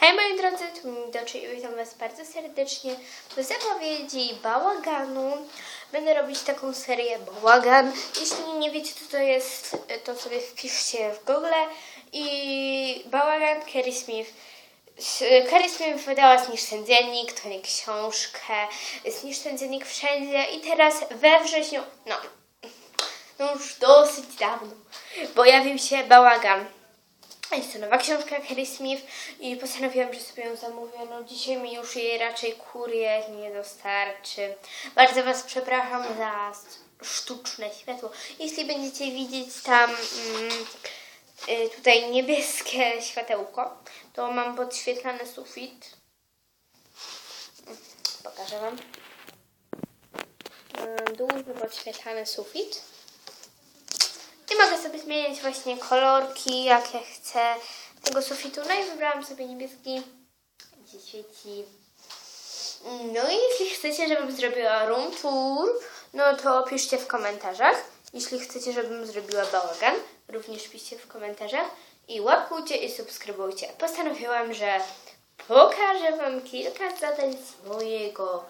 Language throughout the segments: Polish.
Hej moi drodzy, tu Midoczy i witam Was bardzo serdecznie w zapowiedzi bałaganu. Będę robić taką serię bałagan. Jeśli nie wiecie co to jest, to sobie wpiszcie w Google i bałagan Kerry Smith. Kerry Smith wydała Zniszcz ten dziennik, to nie książkę, Zniszcz dziennik wszędzie i teraz we wrześniu, no, no już dosyć dawno, pojawił się bałagan. Jest to nowa książka Kerry Smith i postanowiłam, że sobie ją zamówię. No dzisiaj mi już jej raczej kurier nie dostarczy. Bardzo Was przepraszam za sztuczne światło. Jeśli będziecie widzieć tam mm, y, tutaj niebieskie światełko, to mam podświetlany sufit. Pokażę Wam. Duży podświetlany sufit. Mogę sobie zmieniać właśnie kolorki, jak ja chcę tego sufitu. No i wybrałam sobie niebieski, gdzie świeci. No i jeśli chcecie, żebym zrobiła room tour, no to piszcie w komentarzach. Jeśli chcecie, żebym zrobiła bałagan, również piszcie w komentarzach. I łapkujcie i subskrybujcie. Postanowiłam, że pokażę Wam kilka zadań swojego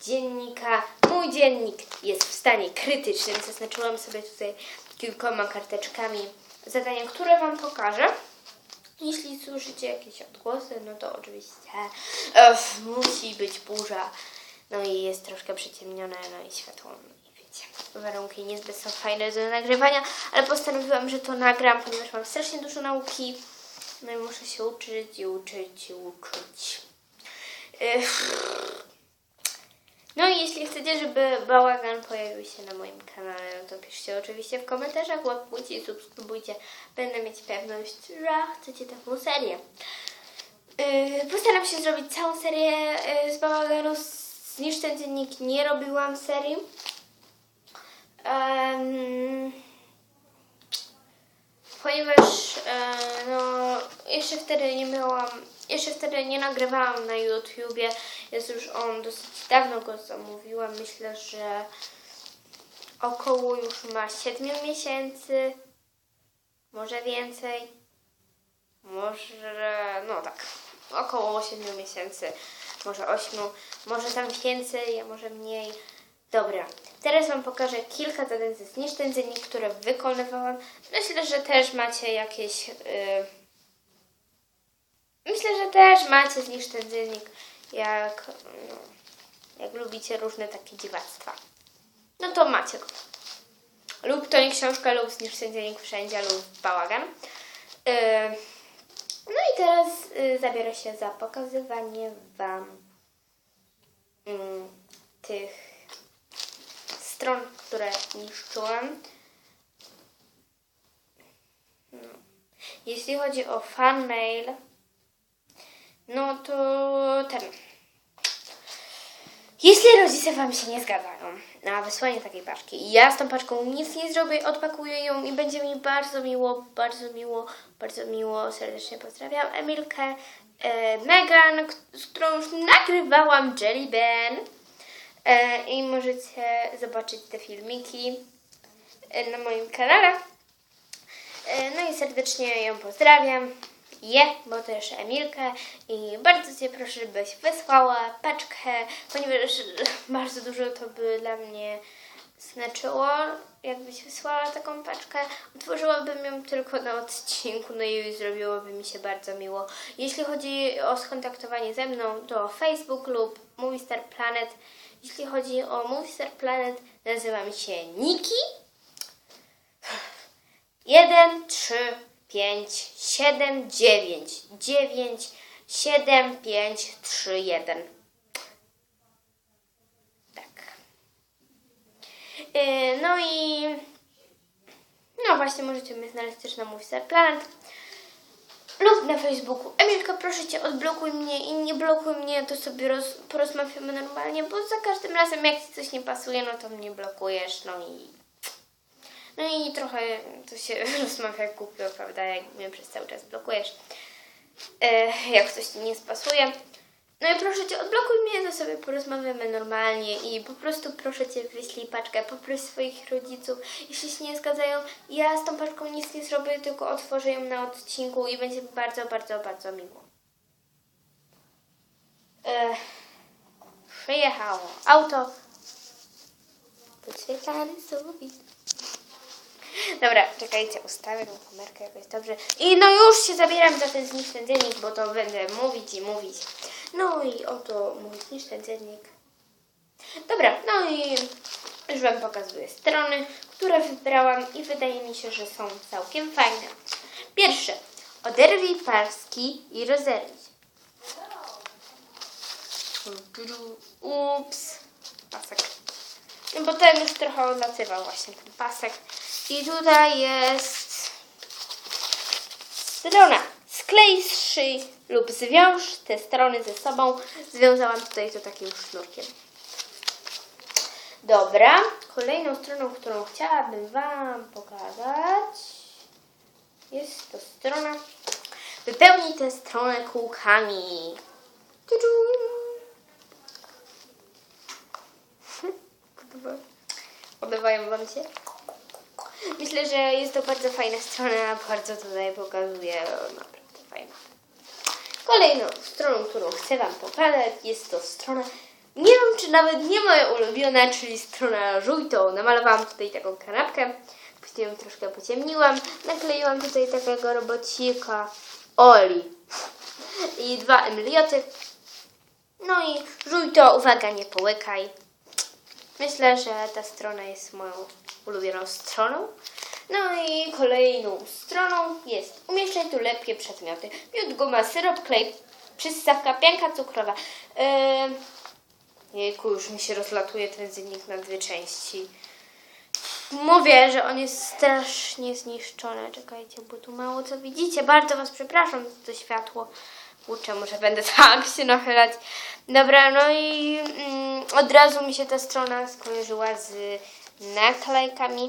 dziennika. Mój dziennik jest w stanie krytycznym. Zaznaczyłam sobie tutaj kilkoma karteczkami zadania, które Wam pokażę. Jeśli słyszycie jakieś odgłosy, no to oczywiście ef, musi być burza. No i jest troszkę przyciemnione, no i światło. No i wiecie, warunki niezbyt są fajne do nagrywania, ale postanowiłam, że to nagram, ponieważ mam strasznie dużo nauki. No i muszę się uczyć i uczyć i uczyć. Ech. No i jeśli chcecie, żeby bałagan pojawił się na moim kanale, no to piszcie oczywiście w komentarzach, łapkujcie i subskrybujcie. Będę mieć pewność, że chcecie taką serię. Yy, postaram się zrobić całą serię yy, z bałaganu. Zniszcz ten dziennik. Nie robiłam serii. Em, ponieważ e, no, jeszcze wtedy nie miałam, jeszcze wtedy nie nagrywałam na YouTubie, jest już on dosyć dawno go zamówiłam, myślę, że około już ma 7 miesięcy, może więcej, może, no tak, około 7 miesięcy, może 8, może tam więcej, a może mniej. Dobra, teraz Wam pokażę kilka zadań ze Zniszcz ten dziennik, które wykonywałam. Myślę, że też macie jakieś... Yy... Myślę, że też macie Zniszcz ten dziennik, jak, no, jak lubicie różne takie dziwactwa. No to macie go. Lub to nie książka, lub Zniszcz ten dziennik wszędzie, lub bałagan. Yy... No i teraz yy, zabiorę się za pokazywanie Wam mm, tych stron, które niszczyłam. No. Jeśli chodzi o fan mail, no to ten. Jeśli rodzice Wam się nie zgadzają na wysłanie takiej paczki ja z tą paczką nic nie zrobię, odpakuję ją i będzie mi bardzo miło, bardzo miło, bardzo miło, serdecznie pozdrawiam Emilkę, e, Megan, z którą już nagrywałam Jelly Ben e, i możecie zobaczyć te filmiki e, na moim kanale. E, No i serdecznie ją pozdrawiam. Je, bo też Emilkę i bardzo Cię proszę, żebyś wysłała paczkę, ponieważ bardzo dużo to by dla mnie znaczyło, jakbyś wysłała taką paczkę. Otworzyłabym ją tylko na odcinku, no i zrobiłoby mi się bardzo miło. Jeśli chodzi o skontaktowanie ze mną, to Facebook lub Movie Star Planet. Jeśli chodzi o Movie Star Planet, nazywam się Niki. 1, 3, 5, 7, 9, 9, 7, 5, 3, 1. Tak. Yy, no i no właśnie możecie mnie znaleźć też na mój Planet lub na Facebooku. Emilka, proszę Cię, odblokuj mnie i nie blokuj mnie, to sobie roz, porozmawiamy normalnie, bo za każdym razem jak Ci coś nie pasuje, no to mnie blokujesz, no i no i trochę to się rozmawia głupio, prawda, jak mnie przez cały czas blokujesz. E, jak coś ci nie spasuje. No i proszę Cię, odblokuj mnie, to sobie porozmawiamy normalnie i po prostu proszę Cię, wyślij paczkę, poproś swoich rodziców. Jeśli się nie zgadzają, ja z tą paczką nic nie zrobię, tylko otworzę ją na odcinku i będzie bardzo, bardzo, bardzo miło. E, przyjechało auto. Podświetlany sufit. Dobra, czekajcie, ustawię tą kamerkę jakoś dobrze. I no już się zabieram za ten zniszczony dziennik, bo to będę mówić i mówić. No i oto mój zniszczony dziennik. Dobra, no i już Wam pokazuję strony, które wybrałam i wydaje mi się, że są całkiem fajne. Pierwsze, oderwij paski i rozerwij. Ups, pasek. No bo ten już trochę odlatywał właśnie ten pasek. I tutaj jest strona. Sklej, zszyj lub zwiąż te strony ze sobą. Związałam tutaj to takim sznurkiem. Dobra, kolejną stroną, którą chciałabym Wam pokazać jest to strona Wypełnij tę stronę kółkami. Podoba- Wam się? Myślę, że jest to bardzo fajna strona, bardzo tutaj pokazuje, naprawdę fajna. Kolejną stroną, którą chcę Wam pokazać, jest to strona, nie wiem czy nawet nie moja ulubiona, czyli strona żółtą. Namalowałam tutaj taką kanapkę, później ją troszkę pociemniłam, nakleiłam tutaj takiego robocika Oli i dwa emilioty. No i żółto, uwaga, nie połykaj. Myślę, że ta strona jest moją ulubioną stroną. No i kolejną stroną jest umieszczaj tu lepkie przedmioty. Miód, guma, syrop, klej, przystawka, pianka cukrowa. Yy... Jejku, już mi się rozlatuje ten dziennik na dwie części. Mówię, że on jest strasznie zniszczony. Czekajcie, bo tu mało co widzicie. Bardzo Was przepraszam za to światło. Kurczę, może będę tak się nachylać. Dobra, no i mm, od razu mi się ta strona skojarzyła z naklejkami.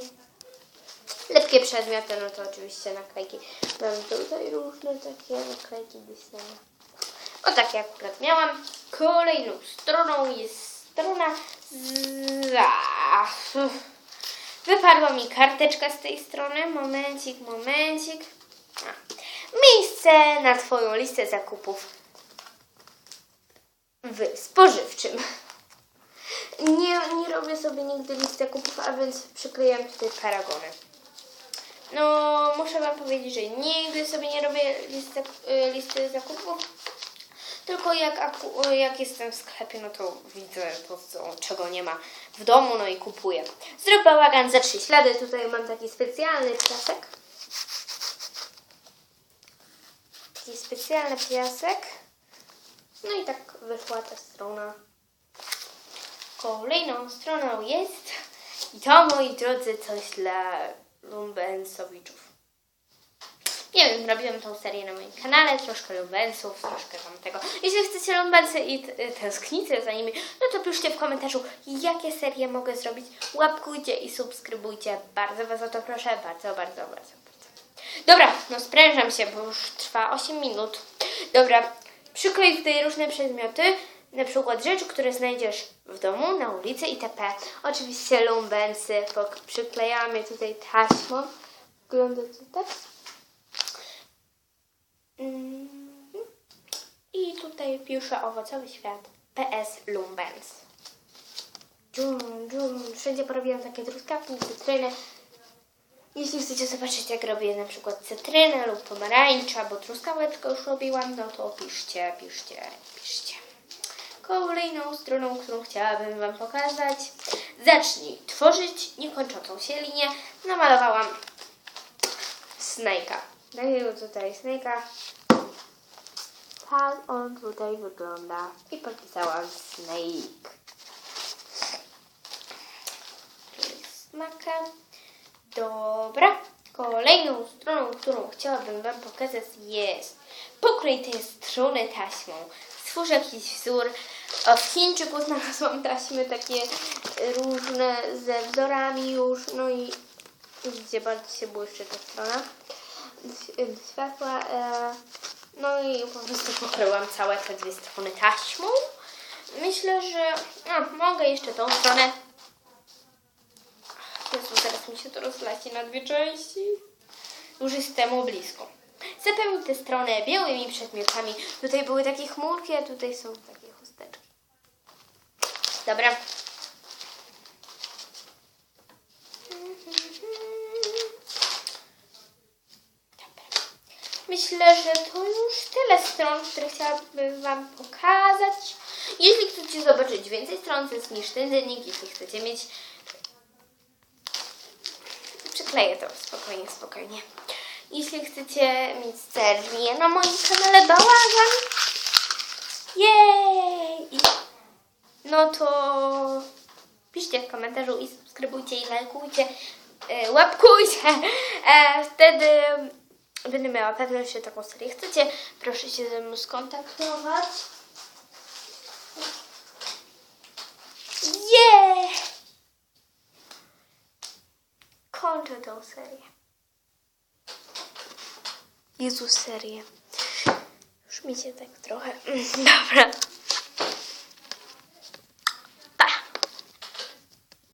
Lepkie przedmioty, no to oczywiście naklejki. Mam tutaj różne takie naklejki Disneya. O takie akurat miałam. Kolejną stroną jest strona za... Wypadła mi karteczka z tej strony. Momencik, momencik. A. Miejsce na Twoją listę zakupów w spożywczym. Nie, nie robię sobie nigdy listy zakupów, a więc przyklejam tutaj paragony. No, muszę Wam powiedzieć, że nigdy sobie nie robię listy, y, listy zakupów. Tylko jak, jak jestem w sklepie, no to widzę to, co, czego nie ma w domu, no i kupuję. Zrób bałagan za trzy ślady. Tutaj mam taki specjalny piasek. Taki specjalny piasek. No i tak wyszła ta strona. Kolejną stroną jest i to, moi drodzy, coś dla lumbensowiczów. Nie wiem, robiłam tą serię na moim kanale, troszkę lumbensów, troszkę tam tego. Jeśli chcecie lumbensy i tęsknicie za nimi, no to piszcie w komentarzu, jakie serie mogę zrobić. Łapkujcie i subskrybujcie. Bardzo Was o to proszę, bardzo, bardzo, bardzo, bardzo. Dobra, no sprężam się, bo już trwa 8 minut. Dobra, przyklej tutaj różne przedmioty, na przykład rzeczy, które znajdziesz w domu, na ulicy itp. Oczywiście lumbensy, przyklejamy tutaj taśmą. Wygląda to tak. Mm. I tutaj piszę owocowy świat PS Lumbens. Dżum, dżum. Wszędzie porobiłam takie truskawki, cytryny. Jeśli chcecie zobaczyć, jak robię na przykład cytrynę lub pomarańcza, bo truskaweczkę już robiłam, no to piszcie, piszcie, piszcie. Kolejną stroną, którą chciałabym Wam pokazać. Zacznij tworzyć niekończącą się linię. Namalowałam Snake'a. Takiego tutaj Snake'a. Tak on tutaj wygląda. I podpisałam Snake. Tu jest maka. Dobra. Kolejną stroną, którą chciałabym Wam pokazać jest pokryj tę stronę taśmą. Stwórz jakiś wzór. O, w Chińczyku znalazłam taśmy takie różne ze wzorami już. No i widzicie, bardzo się błyszczy ta strona światła. E, no i po prostu pokryłam całe te dwie strony taśmą. Myślę, że a, mogę jeszcze tą stronę. Jezu, teraz mi się to rozleci na dwie części. Już jest temu blisko. Zapełnić tę stronę białymi przedmiotami. Tutaj były takie chmurki, a tutaj są takie. Dobra. Myślę, że to już tyle stron, które chciałabym Wam pokazać. Jeśli chcecie zobaczyć więcej stron niż ten dziennik, jeśli chcecie mieć Przykleję to spokojnie, spokojnie. Jeśli chcecie mieć serię na moim kanale Bałagan, jej! No to piszcie w komentarzu i subskrybujcie i lajkujcie, e, łapkujcie. E, wtedy będę miała pewność, że taką serię chcecie. Proszę się ze mną skontaktować. Yeah! Kończę tę serię. Jezu, serię. Już mi się tak trochę... Dobra.